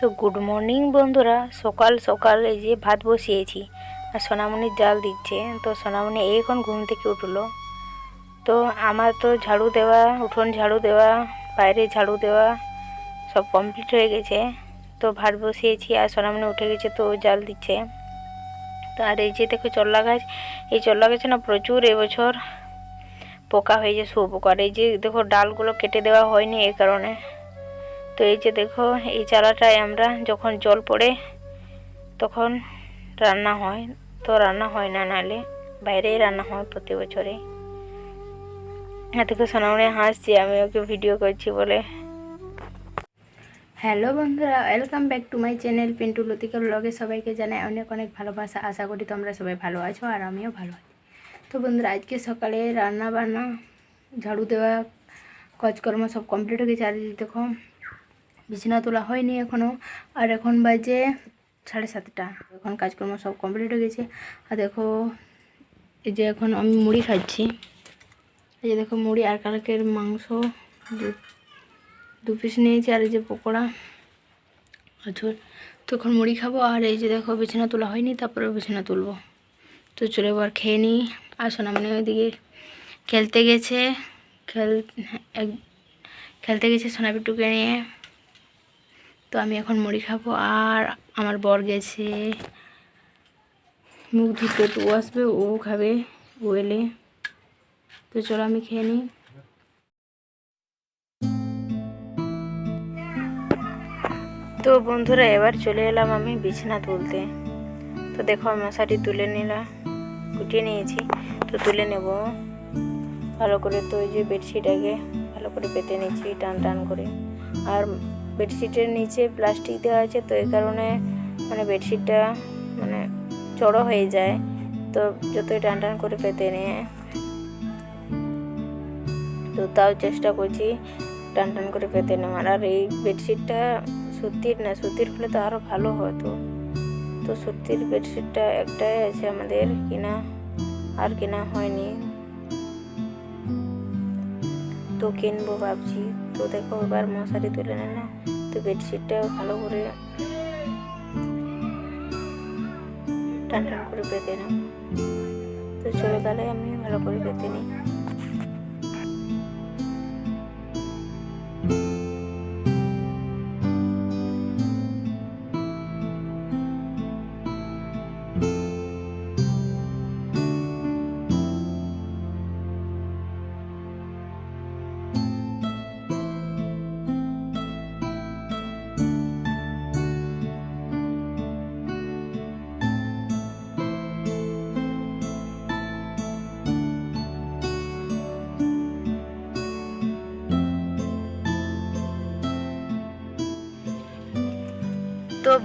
তো good morning বন্ধুরা। সকাল সকাল এই যে ভাত বসিয়েছি, আর সোনামণির জাল দিচ্ছে। তো সোনামণি এখন ঘুম থেকে উঠল। তো আমার তো ঝাড়ু দেওয়া, উঠোন ঝাড়ু দেওয়া, বাইরে ঝাড়ু দেওয়া সব কমপ্লিট হয়ে গেছে। তো ভাত বসিয়েছি, আর সোনামণি উঠে গেছে তো জাল দিচ্ছে। তো আর এই যে দেখো চল্লা গাছ, এই চল্লা গাছে না প্রচুর এবছর পোকা হয়েছে আর এই যে দেখো ডালগুলো কেটে দেওয়া হয়নি এই কারণে। তো এই যে দেখো, এই চালাটায় আমরা যখন জল পড়ে তখন রান্না হয়। তো রান্না হয় না, নাহলে বাইরেই রান্না হয় প্রতি বছরে দেখো সোনামণি হাসছি, আমি ওকে ভিডিও করছি বলে। হ্যালো বন্ধুরা welcome back to my channel Pintu Latika ব্লগে সবাইকে জানাই অনেক অনেক ভালোবাসা। আশা করি তোমরা সবাই ভালো আছো আর আমিও ভালো আছি। তো বন্ধুরা, আজকে সকালে রান্না বান্না, ঝাড়ু দেওয়া, কাজকর্ম সব কমপ্লিট হয়ে গেছে। আর দেখো বিছানা তোলা হয়নি এখনও আর এখন বাজে সাড়ে সাতটা। এখন কাজকর্ম সব কমপ্লিট হয়ে গেছে। আর দেখো, এই যে এখন আমি মুড়ি খাচ্ছি। এই যে দেখো মুড়ি আর কালকের মাংস, দু- পিস নিয়েছি। আর এই যে পকোড়া আচ্ছা তো এখন মুড়ি খাব। আর এই যে দেখো বিছানা তোলা হয়নি তারপরে বিছানা তুলবো। তো চলে এবার খেয়ে নিই। আর সোনামণি ওইদিকে খেলতে গেছে। খেল এক, খেলতে গেছে সোনাপিটুকে নিয়ে। তো আমি এখন মুড়ি খাব আর আমার বর গেছে। মুখ ধুতে তো আসবে, ও খাবে, ও এলে। তো চলো আমি খেয়ে নিই। তো বন্ধুরা, এবার চলে এলাম আমি বিছানা তুলতে। তো দেখো মশারি তুলে নিলাম, গুটিয়ে নিয়েছি। তো তুলে নেব। ভালো করে তো ওই যে বেডশিট আগে, ভালো করে পেতে নিচ্ছি, টান টান করে। আর বেডশিটের নিচে প্লাস্টিক দেওয়া আছে, তো এই কারণে মানে বেডশিটটা মানে চড়ো হয়ে যায়। তো যতই টান টান করে পেতে নিয়ে তো তাও চেষ্টা করছি টান টান করে পেতে নেওয়ার। আর এই বেডশিটটা সুতির না, সুতির হলে তো আরও ভালো হতো। তো সুতির বেডশিটটা একটাই আছে আমাদের, কিনা আর কেনা হয়নি। তো কিনবো ভাবছি। তো দেখো, এবার মশারি তুলে নিলাম তো বেডশিটটা ভালো করে টান টান করে পেতে নাও। তো চলো তাহলে আমি ভালো করে পেতে নিই।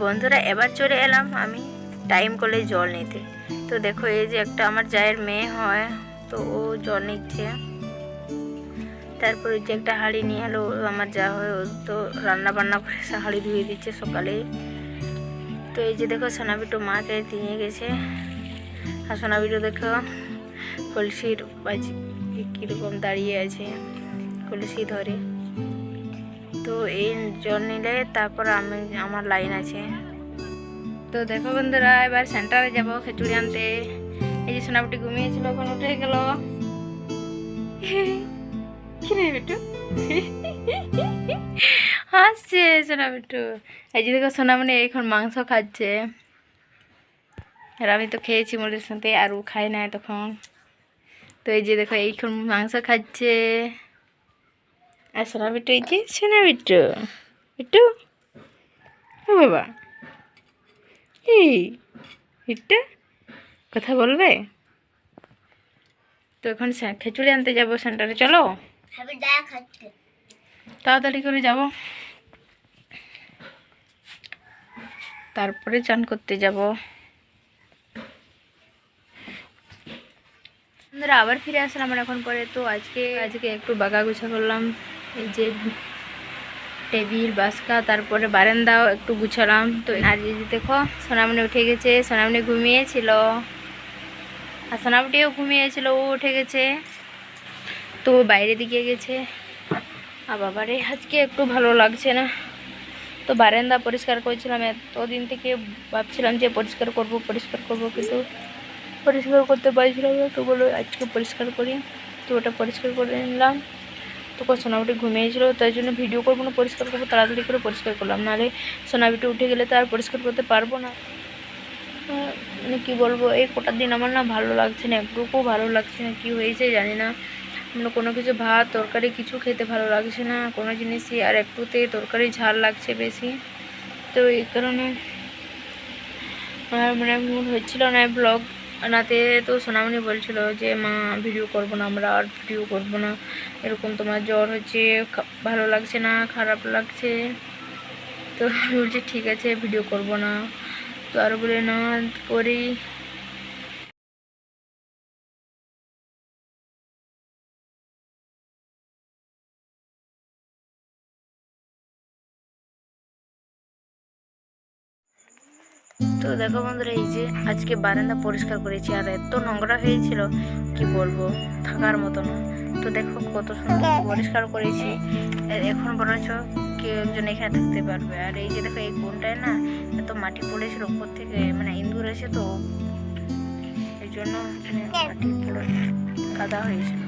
বন্ধুরা, এবার চলে এলাম আমি টাইম করলে জল নিতে। তো দেখো, এই যে একটা আমার জায়ের মেয়ে হয়, তো ও জল নিচ্ছে। তারপরে যে একটা হাঁড়ি নিয়ে এলো আমার যা হয়, ও তো রান্না বান্না করে সে হাঁড়ি ধুয়ে দিচ্ছে সকালে তো এই যে দেখো, সোনাবিটু মাকে দিয়ে গেছে। আর সোনাবিটু দেখো, কলসির বাজি কীরকম দাঁড়িয়ে আছে, কলসি ধরে। তো এই জল নিলে তারপর আমি, আমার লাইন আছে। তো দেখো বন্ধুরা, এবার সেন্টারে যাব খিচুড়ি আনতে। এই যে সোনাবুটি ঘুমিয়েছিল এখন উঠে গেল। কি রে বিটু হাসছে সোনা এই যে দেখো সোনামণি এখন মাংস খাচ্ছে। আর আমি তো খেয়েছি মুড়ির সাথে, আর খায় না তখন। তো এই যে দেখো, এইখন মাংস খাচ্ছে। আর সোনা বিট্টু এই যে সোনা বিট্টু। বিট্টু? ও বাবা। এই বিট্টু কথা বলবে? তো এখন খিচুড়ি আনতে যাব সেন্টারে চলো? তাড়াতাড়ি করে যাব। তারপরে চান করতে যাব। বন্ধুরা আবার ফিরে আসলাম এখন পরে। তো আজকে আজকে একটু বাগা গুছা করলাম। এই যে টেবিল, বাসকা, তারপরে বারান্দাও একটু গুছালাম। তো আর দেখো সোনামনি উঠে গেছে। সোনামনি ঘুমিয়েছিল। আর সোনামটিও ঘুমিয়েছিল, ও উঠে গেছে। তো বাইরে দিকে গেছে। আর বাবারে, আজকে একটু ভালো লাগছে না। তো বারান্দা পরিষ্কার করেছিলাম। এতদিন থেকে ভাবছিলাম যে পরিষ্কার করব পরিষ্কার করব, কিন্তু পরিষ্কার করতে পারছিলাম না। তো বলো আজকে পরিষ্কার করি। তো ওটা পরিষ্কার করে নিলাম। তো সোনাবিটি ঘুমিয়েছিল তাই জন্য ভিডিও করব না, পরিষ্কার করব, তাড়াতাড়ি করে পরিষ্কার করলাম। নাহলে সোনাবিটি উঠে গেলে তো আর পরিষ্কার করতে পারব না। মানে কী বলব, এই কটা দিন আমার না ভালো লাগছে না একটুকুও ভালো লাগছে না, কী হয়েছে জানি না। মানে কোনো কিছু ভাত, তরকারি কিছু খেতে ভালো লাগছে না, কোনো জিনিসই, আর একটুতে তরকারি ঝাল লাগছে বেশি। তো এই কারণে আমার মানে মন হচ্ছিল না ব্লগ বানাতে তো সোনামণি বলছিল যে, মা, ভিডিও করব না আমরা, আর ভিডিও করব না। এরকম তোমার জ্বর হচ্ছে ভালো লাগছে না, খারাপ লাগছে? তো বলছি, ঠিক আছে, ভিডিও করব না। তো আর বলে, না, করি। তো দেখো বন্ধুরা, এই যে আজকে বারান্দা পরিষ্কার করেছি আর এত নোংরা হয়েছিল, কি বলব, থাকার মতো না। তো দেখো কত সুন্দর পরিষ্কার করেছি। এখন বরঞ্চ কেউ একজন এখানে থাকতে পারবে। আর এই যে দেখো, এই কোনটায় না এত মাটি পড়েছিল উপর থেকে মানে ইন্দুর এসে তো এই জন্য মাটি পড়ে কাদা হয়েছিল।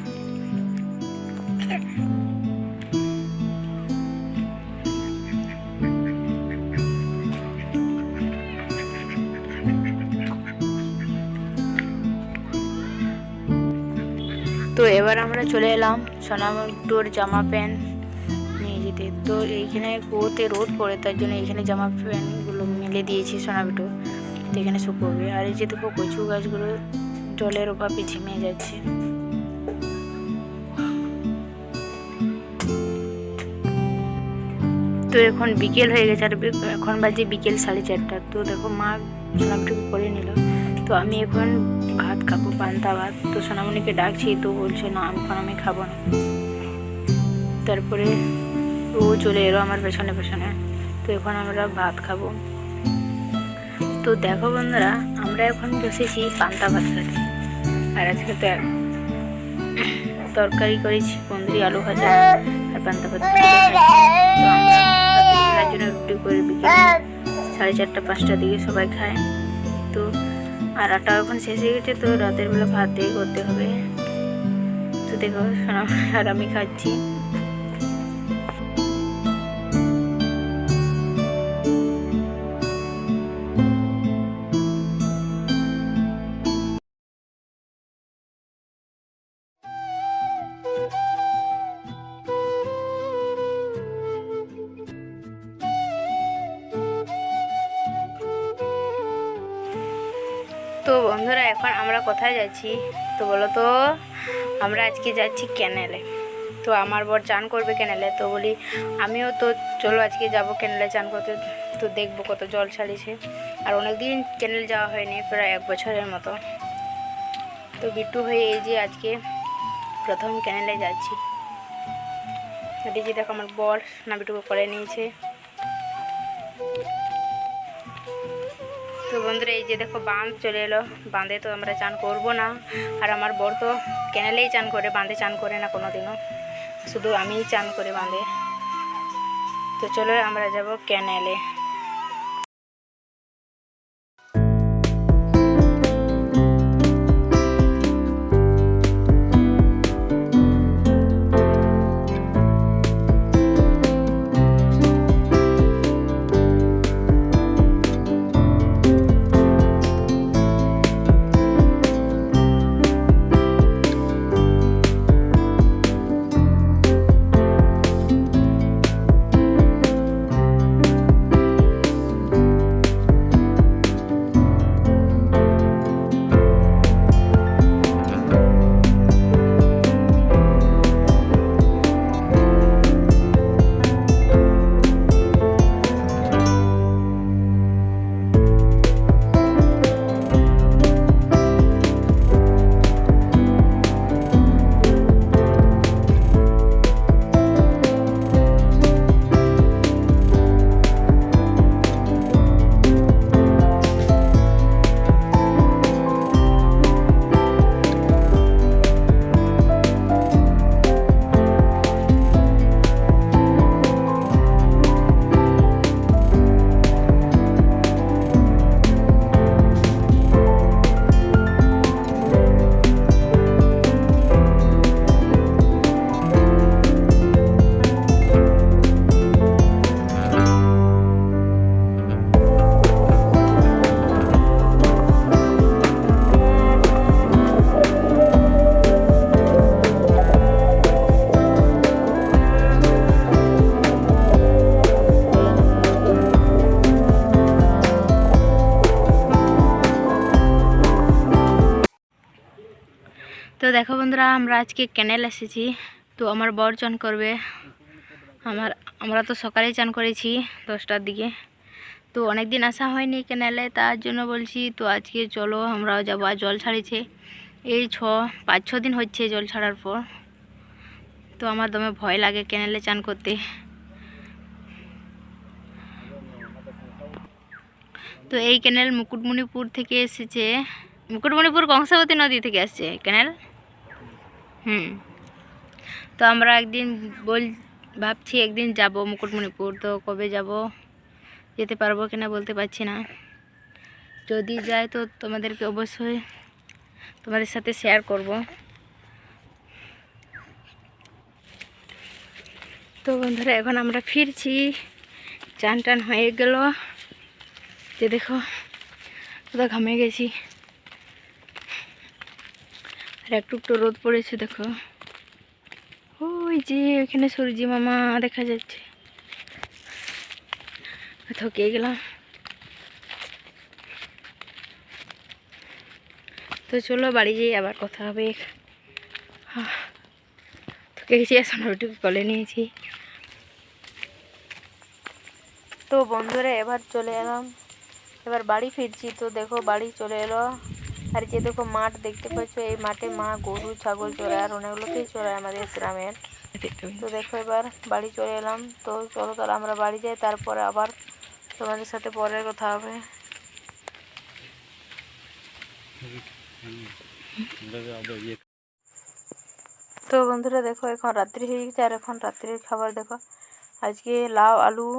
এবার আমরা চলে এলাম সোনামুটোর জামা প্যান্ট নিয়ে যেতে। তো এইখানে কুয়োতে রোদ পড়ে, তার জন্য এইখানে জামা প্যান্টগুলো মেলে দিয়েছি সোনাবিটো তো এখানে শুকোবে আর এই যে দেখো কচু গাছগুলো জলের অভাবে ঝিমে যাচ্ছে। তো এখন বিকেল হয়ে গেছে, আর এখন বাজে বিকেল সাড়ে চারটা। তো দেখো মা সোনাবিটুকু করে নিল। তো আমি এখন ভাত পান্তা ভাত তো সোনামণিকে ডাকছি, তো বলছে, না, এখন আমি খাব না। তারপরে ও চলে এলো আমার পেছনে পেছনে। তো এখন আমরা ভাত খাব। তো দেখো বন্ধুরা, আমরা এখন বসেছি পান্তা ভাত খেতে। আর আজকে তো তরকারি করেছি কুন্দরি আলু ভাজা আর পান্তা ভাত। তো জন্য রুটি করে বিকেলে সাড়ে চারটা, পাঁচটার দিকে সবাই খায়। আর আটা এখন শেষ হয়ে গেছে, তো রাতের বেলা ভাত দিয়ে করতে হবে। তো দেখো আর আমি খাচ্ছি। বন্ধুরা এখন আমরা কোথায় যাচ্ছি? তো বলো তো, আমরা আজকে যাচ্ছি ক্যানেলে তো আমার বর চান করবে ক্যানেলে তো বলি আমিও তো চলো আজকে যাব ক্যানেলে চান করতে। তো দেখব কত জল ছাড়িয়েছে। আর অনেক দিন ক্যানেল যাওয়া হয়নি, প্রায় এক বছরের মতো। তো বিট্টু হয়ে এই যে আজকে প্রথম ক্যানেলে যাচ্ছি। যে দেখো আমার বর না বিটুকু করে নিয়েছে। তো বন্ধুরা, এই যে দেখো বাঁধ চলে এলো। বাঁধে তো আমরা চান করব না। আর আমার বর তো ক্যানেলেই চান করে, বাঁধে চান করে না কোনো দিনও শুধু আমিই চান করে বাঁধে। তো চলো আমরা যাব ক্যানেলে বন্ধুরা আমরা আজকে ক্যানেল এসেছি, তো আমার বর চান করবে। আমার, আমরা তো সকালেই চান করেছি, দশটার দিকে। তো অনেক দিন আসা হয়নি ক্যানেলে তার জন্য বলছি, তো আজকে চলো, আমরাও যাব। আর জল ছাড়িয়েছে এই ছ, পাঁচ, ছ দিন হচ্ছে জল ছাড়ার পর। তো আমার দমে ভয় লাগে ক্যানেলে চান করতে। তো এই ক্যানেল মুকুটমণিপুর থেকে এসেছে। মুকুটমণিপুর কংসাবতী নদী থেকে আসছে ক্যানেল হুম। তো আমরা একদিন বল, ভাবছি একদিন যাব মুকুটমণিপুর। তো কবে যাব? যেতে পারব কিনা বলতে পারছি না। যদি যাই তো তোমাদেরকে অবশ্যই তোমাদের সাথে শেয়ার করব। তো বন্ধুরা, এখন আমরা ফিরছি। চান টান হয়ে গেল। যে দেখো ঘামে গেছি। আর একটু একটু রোদ পড়েছে, দেখো। ওই যে ওইখানে সূর্যি মামা দেখা যাচ্ছে। থকে গেলাম। তো চলো বাড়ি যেয়ে আবার কথা হবে। থকে গেছি, আর সোনারুটিকে কলে নিয়েছি। তো বন্ধুরা, এবার চলে এলাম। এবার বাড়ি ফিরছি, তো দেখো বাড়ি চলে এলো। আর যে দেখো মাঠ দেখতে পাচ্ছ, এই মাঠে মা গরু, ছাগল চড়ায় আর অনেকগুলোকেই চড়ায় আমাদের গ্রামের। তো দেখো এবার বাড়ি চলে এলাম। তো চলো তাহলে আমরা বাড়ি যাই, তারপরে আবার তোমাদের সাথে পরের কথা হবে। তো বন্ধুরা দেখো, এখন রাত্রি হয়ে গেছে আর এখন রাত্রির খাবার দেখো। আজকে লাউ, আলু,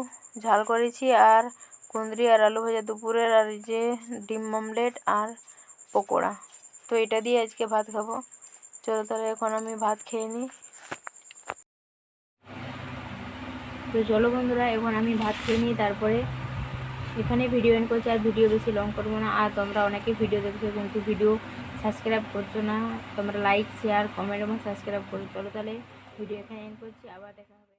ঝাল করেছি আর কুঁদরি আর আলু ভাজা দুপুরের আর যে ডিম অমলেট আর পকোড়া। তো এটা দিয়ে আজকে ভাত খাব। চলো তাহলে এখন আমি ভাত খেয়ে নিই। তো চলো বন্ধুরা, এখন আমি ভাত খেয়ে নিই, তারপরে এখানে ভিডিও এন্ড করছি, আর ভিডিও বেশি লং করব না। আর তোমরা অনেকেই ভিডিও দেখছ, কিন্তু ভিডিও সাবস্ক্রাইব করছ না। তোমরা লাইক শেয়ার কমেন্ট এবং সাবস্ক্রাইব করো। চলো তাহলে ভিডিও এখানে এন্ড করছি। আবার দেখা